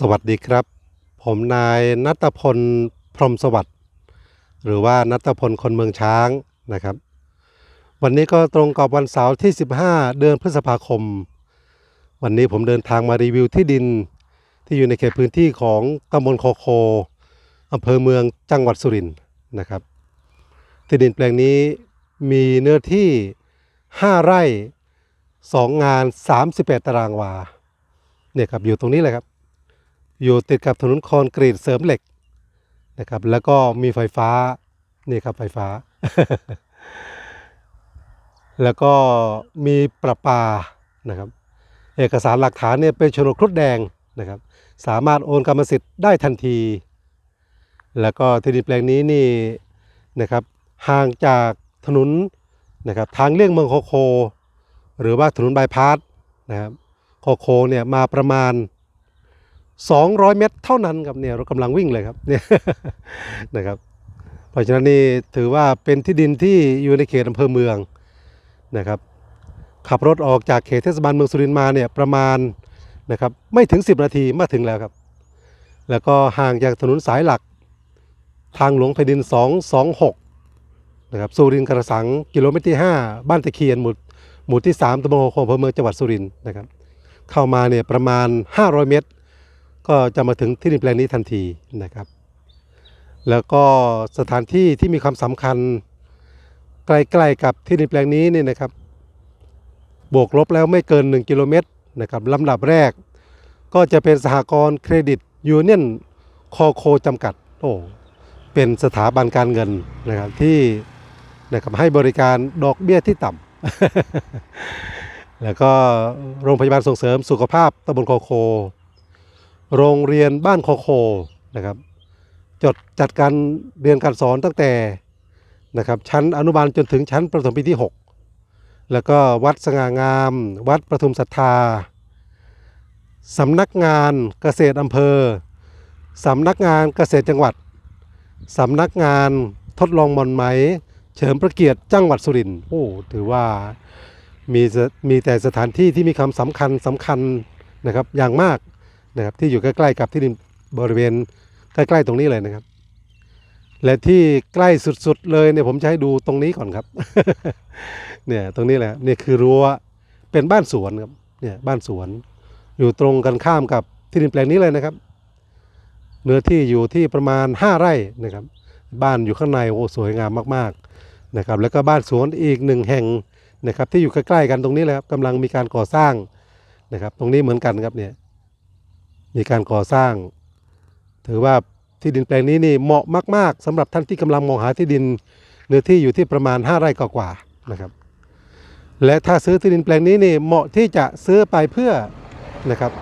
สวัสดีครับ ผมนายนัตพลพรหมสวัสดิ์หรือว่านัตพลคนเมืองช้างนะครับ วันนี้ก็ตรงกับวันเสาร์ที่ 15 เดือนพฤษภาคม วันนี้ผมเดินทางมารีวิวที่ดินที่อยู่ในเขตพื้นที่ของตำบลโคโคอำเภอเมืองจังหวัดสุรินทร์นะครับ ที่ดินแปลงนี้มีเนื้อที่ 5 ไร่ 2 งาน38ตารางวาเนี่ยครับอยู่ตรงนี้เลยครับ อยู่ติดกับถนนคอนกรีตเสริมเหล็กนะครับ แล้วก็มีไฟฟ้านี่ครับไฟฟ้า แล้วก็มีประปานะครับ เอกสารหลักฐานเนี่ยเป็นโฉนดครุฑแดงนะครับ สามารถโอนกรรมสิทธิ์ได้ทันที แล้วก็ที่ดินแปลงนี้นี่นะครับห่างจากถนนนะครับทางเลี่ยงเมืองโคโค หรือว่าถนนบายพาสนะครับโคโคเนี่ยมาประมาณ 200 เมตรเท่านั้นครับเนี่ยเรากำลังวิ่งเลยครับเนี่ยนะครับ เพราะฉะนั้นนี่ถือว่าเป็นที่ดินที่อยู่ในเขตอำเภอเมืองนะครับ ขับรถออกจากเขตเทศบาลเมืองสุรินทร์มาเนี่ยประมาณนะครับไม่ถึง 10 นาทีมาถึงแล้วครับ แล้วก็ห่างจากถนนสายหลัก ทางหลวงแผ่นดิน 226นะครับสุรินทร์กระสังกิโลเมตรที่ 5 บ้านตะเคียนหมู่หมู่ที่ 3ตำบลโคโคอำเภอเมืองจังหวัดสุรินทร์นะครับ เข้ามาเนี่ยประมาณ 500 เมตร ก็จะมาถึงที่ดินแปลงนี้ทันทีนะครับ แล้วก็สถานที่ที่มีความสำคัญใกล้ๆกับที่ดินแปลงนี้เนี่ยนะครับ บวกลบแล้วไม่เกิน 1 กิโลเมตรนะครับลำดับแรก ก็จะเป็นสหกรณ์เครดิตยูเนียนคอโคจำกัดโอ้เป็นสถาบันการเงินนะครับที่นะครับให้บริการดอกเบี้ยที่ต่ำแล้วก็โรงพยาบาลส่งเสริมสุขภาพตำบลโคโค โรงเรียนบ้านโคโคนะครับจดจัดการเรียนการสอนตั้งแต่นะครับชั้นอนุบาลจนถึงชั้นประถมปีที่ 6 แล้วก็วัดสง่างาม วัดประทุมศรัทธาสำนักงานเกษตรอำเภอสำนักงานเกษตรจังหวัดสำนักงานทดลองมอนไหม เฉลิมพระเกียรติจังหวัดสุรินทร์โอ้ถือว่ามีมีแต่สถานที่ที่มีความสำคัญสำคัญนะครับอย่างมาก นะครับที่อยู่ใกล้ๆกับที่ดินบริเวณใกล้ๆตรงนี้เลยนะครับ และที่ใกล้สุดๆเลยเนี่ยผมจะให้ดูตรงนี้ก่อนครับ เนี่ยตรงนี้แหละเนี่ยคือรั้วเป็นบ้านสวนครับเนี่ยบ้านสวน อยู่ตรงกันข้ามกับที่ดินแปลงนี้เลยนะครับ เนื้อที่อยู่ที่ประมาณ 5 ไร่นะครับ บ้านอยู่ข้างในโอ้สวยงามมากๆนะครับ แล้วก็บ้านสวนอีกหนึ่งแห่งนะครับ ที่อยู่ใกล้ๆกันตรงนี้เลยครับกำลังมีการก่อสร้างนะครับ ตรงนี้เหมือนกันครับเนี่ย มีการก่อสร้าง ถือว่าที่ดินแปลงนี้นี่เหมาะมาก ๆสำหรับท่านที่กำลังมองหาที่ดินเนื้อที่อยู่ที่ประมาณ 5 ไร่กว่าๆนะครับ และถ้าซื้อที่ดินแปลงนี้นี่เหมาะที่จะซื้อไปเพื่อนะครับ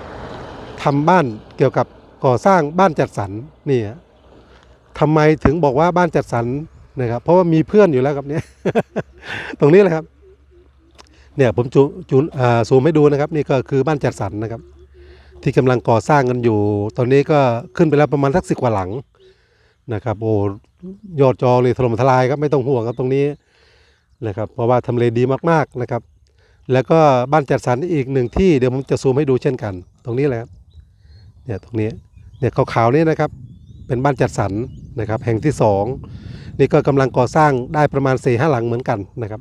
ทำบ้านเกี่ยวกับก่อสร้างบ้านจัดสรรนี่ทำไมถึงบอกว่าบ้านจัดสรรนะครับ เพราะว่ามีเพื่อนอยู่แล้วครับเนี่ยตรงนี้แหละครับ เนี่ยผมจูจูอ่าซูมให้ดูนะครับ นี่ก็คือบ้านจัดสรรนะครับ ที่กำลังก่อสร้างกันอยู่ ตอนนี้ก็ขึ้นไปแล้วประมาณสักสิบกว่าหลังนะครับโอ้ยอดจอเลยถล่มทลายครับไม่ต้องห่วงครับตรงนี้นะครับเพราะว่าทำเลดีมากๆนะครับ แล้วก็บ้านจัดสรรอีกหนึ่งที่เดี๋ยวผมจะซูมให้ดูเช่นกัน ตรงนี้แหละครับเนี่ยตรงนี้เนี่ยขาวๆนี่นะครับเป็นบ้านจัดสรรนะครับ แห่งที่สองนี่ก็กำลังก่อสร้างได้ประมาณ4ี่ห้าหลังเหมือนกันนะครับ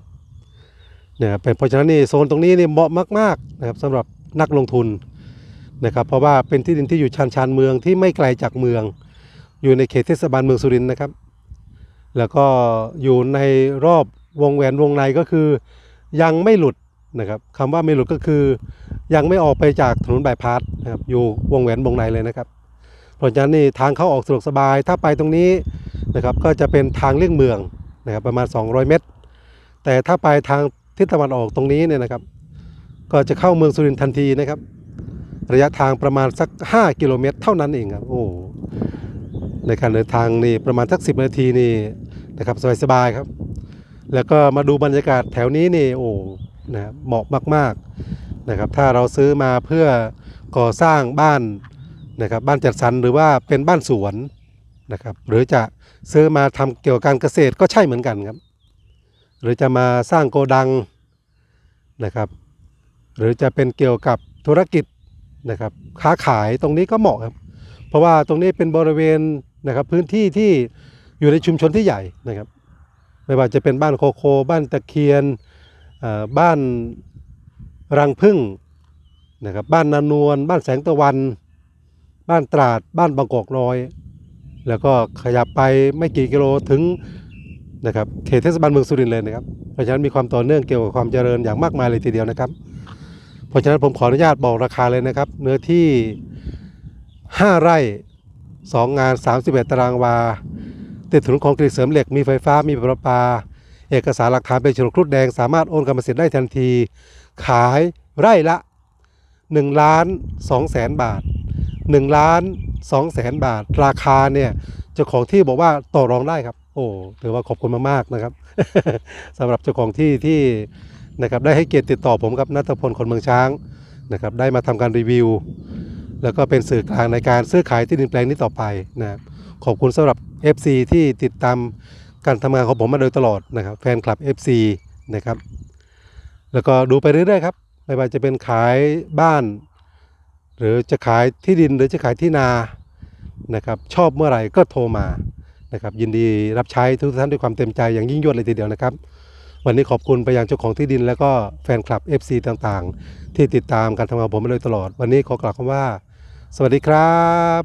เนี่ยเป็นเพราะฉะนั้นนี่โซนตรงนี้นี่เหมาะมากๆนะครับสำหรับนักลงทุน นะครับเพราะว่าเป็นที่ดินที่อยู่ชานชานเมืองที่ไม่ไกลจากเมือง อยู่ในเขตเทศบาลเมืองสุรินทร์นะครับ แล้วก็อยู่ในรอบวงแหวนวงในก็คือ ยังไม่หลุดนะครับคำว่าไม่หลุดก็คือ ยังไม่ออกไปจากถนนบายพาสนะครับอยู่วงแหวนวงในเลยนะครับเพราะฉะนั้นนี่ทางเข้าออกสะดวกสบายถ้าไปตรงนี้นะครับก็จะเป็นทางเลี่ยงเมืองนะครับประมาณ 200 เมตร แต่ถ้าไปทางทิศตะวันออกตรงนี้เนี่ยนะครับ ก็จะเข้าเมืองสุรินทร์ทันทีนะครับ ระยะทางประมาณสัก 5 กิโลเมตร เท่านั้นเองครับโอ้ในการเดินทางนี่ประมาณสัก 10 นาทีนี่นะครับสบายๆครับ แล้วก็มาดูบรรยากาศแถวนี้นี่โอ้นะเหมาะมากๆนะครับ ถ้าเราซื้อมาเพื่อก่อสร้างบ้านนะครับบ้านจัดสรรหรือว่าเป็นบ้านสวนนะครับหรือจะซื้อมาทำเกี่ยวกับการเกษตรก็ใช่เหมือนกันครับ หรือจะมาสร้างโกดังนะครับ หรือจะเป็นเกี่ยวกับธุรกิจ นะครับค้าขายตรงนี้ก็เหมาะครับเพราะว่าตรงนี้เป็นบริเวณนะครับพื้นที่ที่อยู่ในชุมชนที่ใหญ่นะครับ ไม่ว่าจะเป็นบ้านโคโค บ้านตะเคียนบ้านรังพึ่งนะครับบ้านนานวลบ้านแสงตะวัน บ้านตราด บ้านบางกอกน้อย แล้วก็ขยับไปไม่กี่กิโลถึงนะครับเขตเทศบาลเมืองสุรินทร์เลยนะครับเพราะฉะนั้นมีความต่อเนื่องเกี่ยวกับความเจริญอย่างมากมายเลยทีเดียวนะครับ เพราะฉะนั้นผมขออนุญาตบอกราคาเลยนะครับ เนื้อที่ 5 ไร่ 2 งาน 31 ตารางวา ติดถนนคอนกรีตเสริมเหล็กมีไฟฟ้ามีประปา เอกสารหลักฐานเป็นโฉนดครุฑแดง สามารถโอนกรรมสิทธิ์ได้ทันที ขายไร่ละ1ล้าน2แสนบาท1ล้าน2แสนบาท ราคาเนี่ยเจ้าของที่บอกว่าต่อรองได้ครับ โอ้ถือว่าขอบคุณมากๆนะครับ สำหรับเจ้าของที่ที่ นะครับได้ให้เกียรติติดต่อผมครับนัทพลคนเมืองช้างนะครับได้มาทำการรีวิว แล้วก็เป็นสื่อกลางในการซื้อขายที่ดินแปลงนี้ต่อไปนะครับขอบคุณสำหรับ FC ที่ติดตามการทำงานของผมมาโดยตลอดนะครับแฟนคลับ FC นะครับแล้วก็ดูไปเรื่อยๆครับไม่ว่าจะเป็นขายบ้าน หรือจะขายที่ดินหรือจะขายที่นานะครับชอบเมื่อไหร่ก็โทรมานะครับยินดีรับใช้ทุกท่านด้วยความเต็มใจอย่างยิ่งยวดเลยทีเดียวนะครับ วันนี้ขอบคุณไปยังเจ้าของที่ดิน แล้วก็แฟนคลับ FC ต่างๆ ที่ติดตามการทำงานของผมมาโดยตลอด วันนี้ขอกล่าวคำว่า สวัสดีครับ